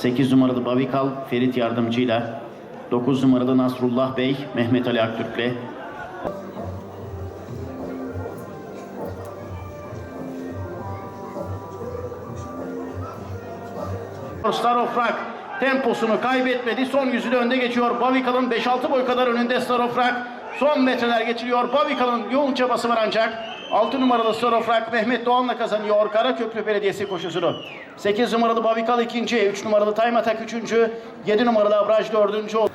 8 numaralı Bavikal Ferit Yardımcı'yla 9 numaralı Nasrullah Bey Mehmet Ali Aktürk'le Star of Rock temposunu kaybetmedi. Son yüzünü önde geçiyor. Bavikal'ın 5-6 boy kadar önünde Star of Rock. Son metreler geçiliyor. Bavikal'ın yoğun çabası var ancak 6 numaralı Star of Rock Mehmet Doğan'la kazanıyor Karaköprü Belediyesi koşusunu. 8 numaralı Bavikal ikinci, 3 numaralı Time Attack üçüncü, 7 numaralı Abraj dördüncü oldu.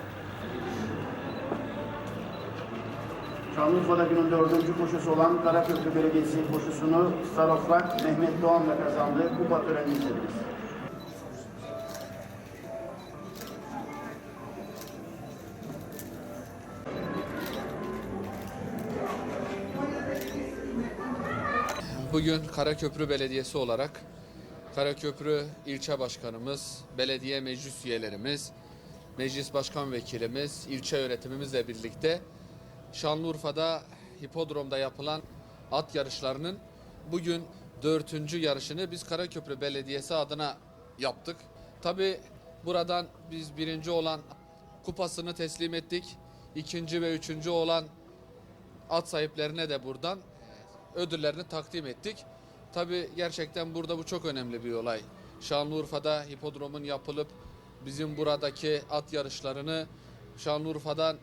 Şanlıurfa'da günün dördüncü koşusu olan Karaköprü Belediyesi koşusunu Star of Rock Mehmet Doğan'la kazandı. Kupa törenini izlediniz. Bugün Karaköprü Belediyesi olarak Karaköprü ilçe başkanımız, belediye meclis üyelerimiz, meclis başkan vekilimiz, ilçe yönetimimizle birlikte Şanlıurfa'da hipodromda yapılan at yarışlarının bugün dördüncü yarışını biz Karaköprü Belediyesi adına yaptık. Tabi buradan biz birinci olan kupasını teslim ettik. İkinci ve üçüncü olan at sahiplerine de buradan ödüllerini takdim ettik. Tabi gerçekten burada bu çok önemli bir olay. Şanlıurfa'da hipodromun yapılıp bizim buradaki at yarışlarını Şanlıurfa'dan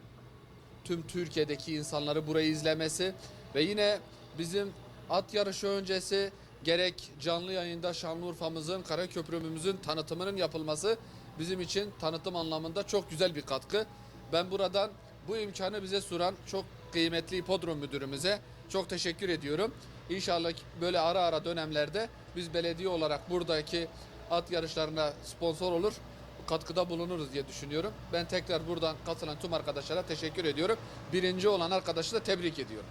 tüm Türkiye'deki insanları burayı izlemesi ve yine bizim at yarışı öncesi gerek canlı yayında Şanlıurfa'mızın, Karaköprümüzün tanıtımının yapılması bizim için tanıtım anlamında çok güzel bir katkı. Ben buradan bu imkanı bize sunan çok kıymetli hipodrom müdürümüze çok teşekkür ediyorum. İnşallah böyle ara ara dönemlerde biz belediye olarak buradaki at yarışlarına sponsor olur, katkıda bulunuruz diye düşünüyorum. Ben tekrar buradan katılan tüm arkadaşlara teşekkür ediyorum. Birinci olan arkadaşı da tebrik ediyorum.